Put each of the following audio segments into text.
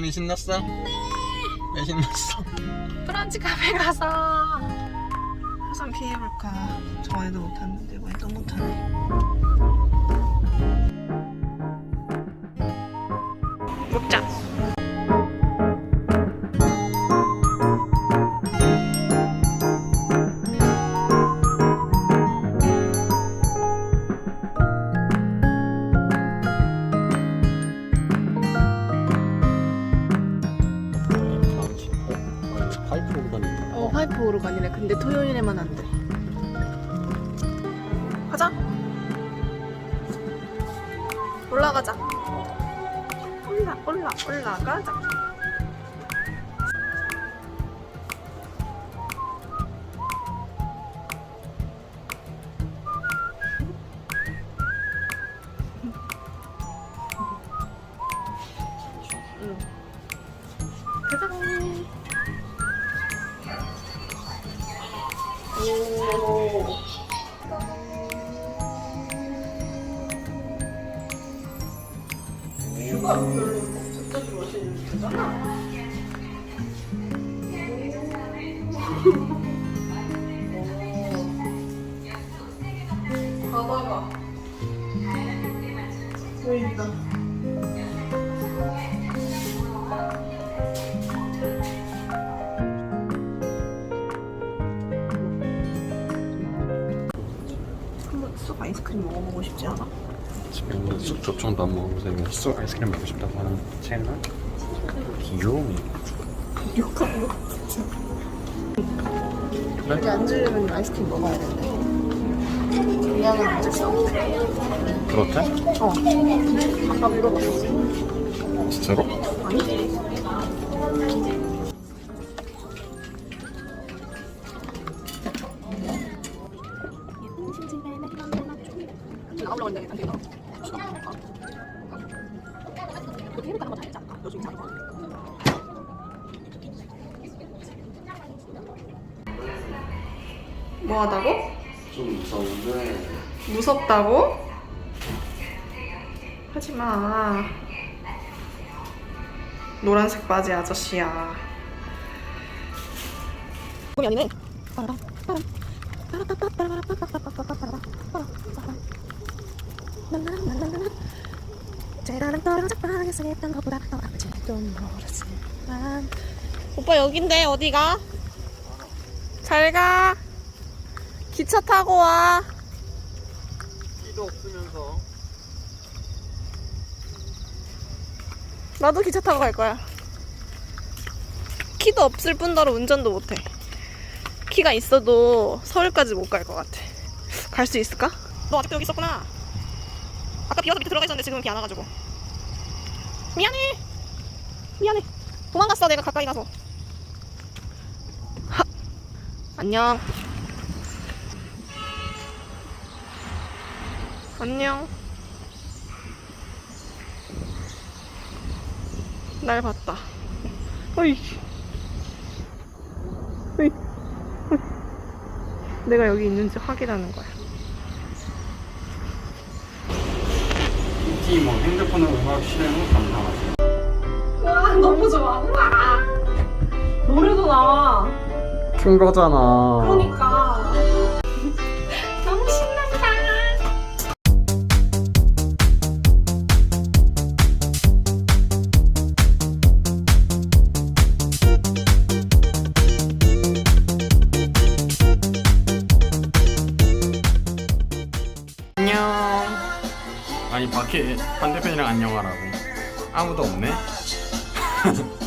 가자. 왜 신났어? 브런치 카페 가서 화상 피해볼까 저번에도 못했는데 이번에 또 못하네 먹자 파이프로 다니는 어 파이프 오르간이래 근데 토요일에만 안 돼. 가자. 올라가자. 올라 올라 올라가자 오. 슈가 별로 진짜 좋아하시는 거잖아. 바다가 보인다. 쑥 아이스크림 먹어보고 싶지 않아? 지금 쑥 조청도 안 먹으면서 이거 쑥 아이스크림 먹고 싶다고 하는 채나 귀여움이 욕하는 거 진짜. 그래? 여기 앉으려면 아이스크림 먹어야 앉을 수 없대. 그렇대? 어. 아까 물어봤어. 진짜로? 아니? 뭐 하다고? 좀 무서운데 무섭다고? 하지 마. 노란색 바지 아저씨야. 그럼 아니네. 것보다 더 모르지만 오빠 여긴데 어디가? 잘 가. 기차 타고 와. 끼도 없으면서 나도 기차 타고 갈 거야. 키도 없을 뿐더러 운전도 못해. 키가 있어도 서울까지 못 갈 것 같아. 갈 수 있을까? 너 아직도 여기 있었구나. 아까 비 와서 밑에 들어가 있었는데 지금은 비 안 와가지고. 미안해. 미안해. 도망갔어 내가 가까이 가서. 하. 안녕. 안녕. 날 봤다. 어이. 어이. 내가 여기 있는지 확인하는 거야. 인기 뭐 핸드폰으로 음악 실행을 감상하세요 와 너무 좋아. 와. 노래도 나와. 큰 거잖아 그러니까. 아니 밖에 반대편이랑 안녕하라고 아무도 없네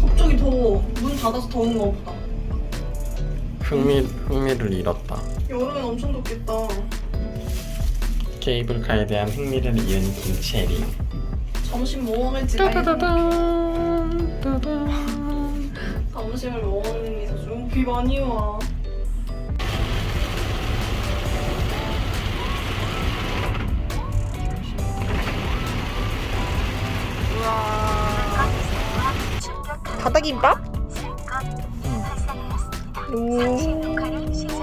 갑자기 더워. 문 닫아서 더운 거 보다. 흥미, 흥미를 잃었다 여름엔 엄청 덥겠다. 케이블카에 대한 흥미를 잃은 김채리 점심 뭐 먹을지 점심을 뭐 먹는 게좀 비 많이 와. 우와. 바닥 김밥? 오.